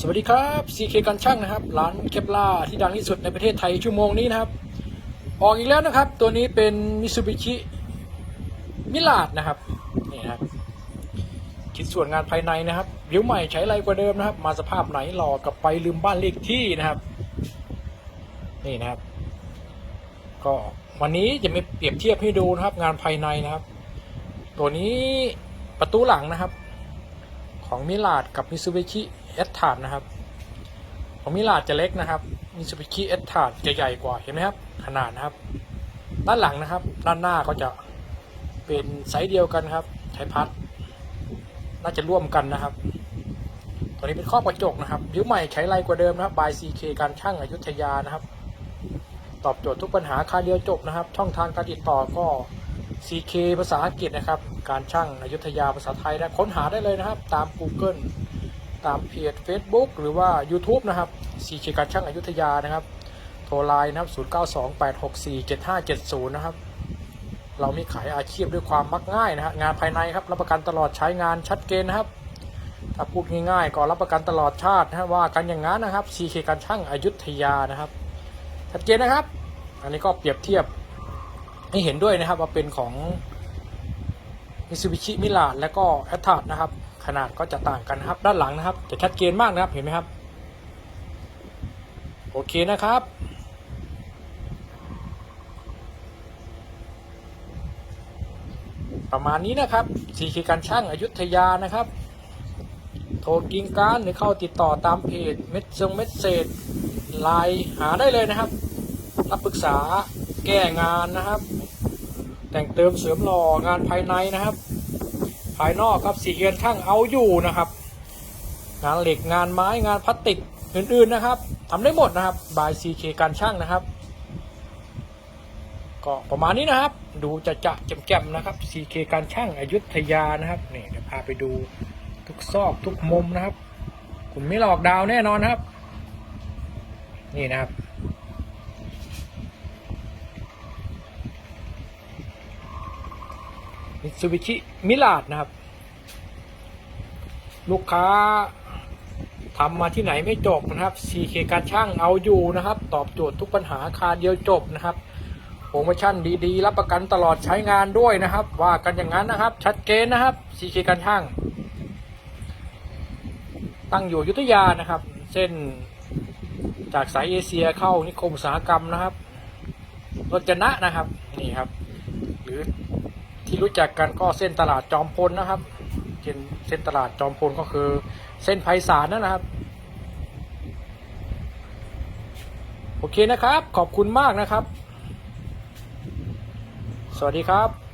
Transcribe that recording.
สวัสดีครับ CK กันช่างนะครับ ร้านเคปล่าที่ดังที่สุดในประเทศไทยชั่วโมงนี้นะครับ ออกอีกแล้วนะครับ ตัวนี้เป็นมิซูบิชิมิลาดนะครับนี่นะครับชิ้นส่วนงานภายในนะครับเดี๋ยวใหม่ใช้ไรกว่าเดิมนะครับ มาสภาพไหนหล่อกลับไปลืมบ้านเลขที่นะครับ นี่นะครับ ก็วันนี้จะมีเปรียบเทียบให้ดูนะครับ งานภายในนะครับ ตัวนี้ประตูหลังนะครับ ของมิลาดกับมิซูบิชิเอสทานะครับ ของมิลาดจะเล็กนะครับมิซูบิชิเอสทาจะใหญ่กว่าเห็นไหมครับ ขนาดนะครับ ด้านหลังนะครับ ด้านหน้าก็จะเป็นไซส์เดียวกันครับ ใช้พัด น่าจะร่วมกันนะครับ ตัวนี้เป็นข้อกระจกนะครับยิ้วใหม่ใช้ไรกว่าเดิมนะครับบาย CK การช่างอายุธยานะครับ ตอบโจทย์ทุกปัญหาคาเดียวจบนะครับ ช่องทางการติดต่อก็ CK ภาษาอังกฤษนะครับ การช่างอยุธยาภาษาไทยนะค้นหาได้เลยนะครับ ตาม Google ตามเพจ Facebook หรือว่า YouTube นะครับ CK การช่างอยุธยานะครับ โทรไลน์นะครับ 0928647570 นะครับ เรามีขายอาชีพด้วยความมักง่ายนะฮะงานภายในครับ รับประกันตลอดใช้งานชัดเจนนะครับ ถ้าพูดง่ายๆก็รับประกันตลอดชาตินะฮะว่ากันอย่างนั้นนะครับ CK การช่างอยุธยานะครับชัดเจนนะครับ อันนี้ก็เปรียบเทียบ ให้เห็นด้วยนะครับว่าเป็นของ Mitsubishi m i l a และก็ a t t a นะครับ ขนาดก็จะต่างกันนะครับ ด้านหลังนะครับ จะชัดเจนมากนะครับเห็นไหมครับ โอเคนะครับประมาณนี้นะครับสีคีการช่างอายุทยานะครับ โทรกิงการหรือเข้าติดต่อตามเพจเม็ดซงเม็ดเศษไลน์หาได้เลยนะครับ รับปรึกษาแก้งานนะครับ แต่งเติมเสริมหล่องานภายในนะครับ ภายนอกครับสีเกียนช่างเอาอยู่นะครับ งานเหล็กงานไม้งานพลาสติกอื่นๆนะครับทำได้หมดนะครับบายซีเคการช่างนะครับ ก็ประมาณนี้นะครับ ดูจะจะแจ่มๆนะครับ CK การช่างอายุทยานะครับนี่เดี๋ยวพาไปดูทุกซอกทุกมุมนะครับ คุณไม่หลอกดาวแน่นอนครับ นี่นะครับ มิตซูบิชิมิลาดนะครับ ลูกค้าทำมาที่ไหนไม่จบนะครับ CK การช่างเอาอยู่นะครับ ตอบโจทย์ทุกปัญหาคาเดียวจบนะครับโปรโมชั่นดีๆ รับประกันตลอดใช้งานด้วยนะครับ ว่ากันอย่างนั้นนะครับ ชัดเจนนะครับ CK การช่าง ตั้งอยู่ยุทธยานะครับ เส้นจากสายเอเชียเข้านิคมอุตสาหกรรมนะครับรจนะนะครับนี่ครับ หรือ ที่รู้จักกันก็เส้นตลาดจอมพลนะครับเส้นเส้นตลาดจอมพลก็คือ เส้นไพศาลนั่นนะครับ โอเคนะครับ ขอบคุณมากนะครับ สวัสดีครับ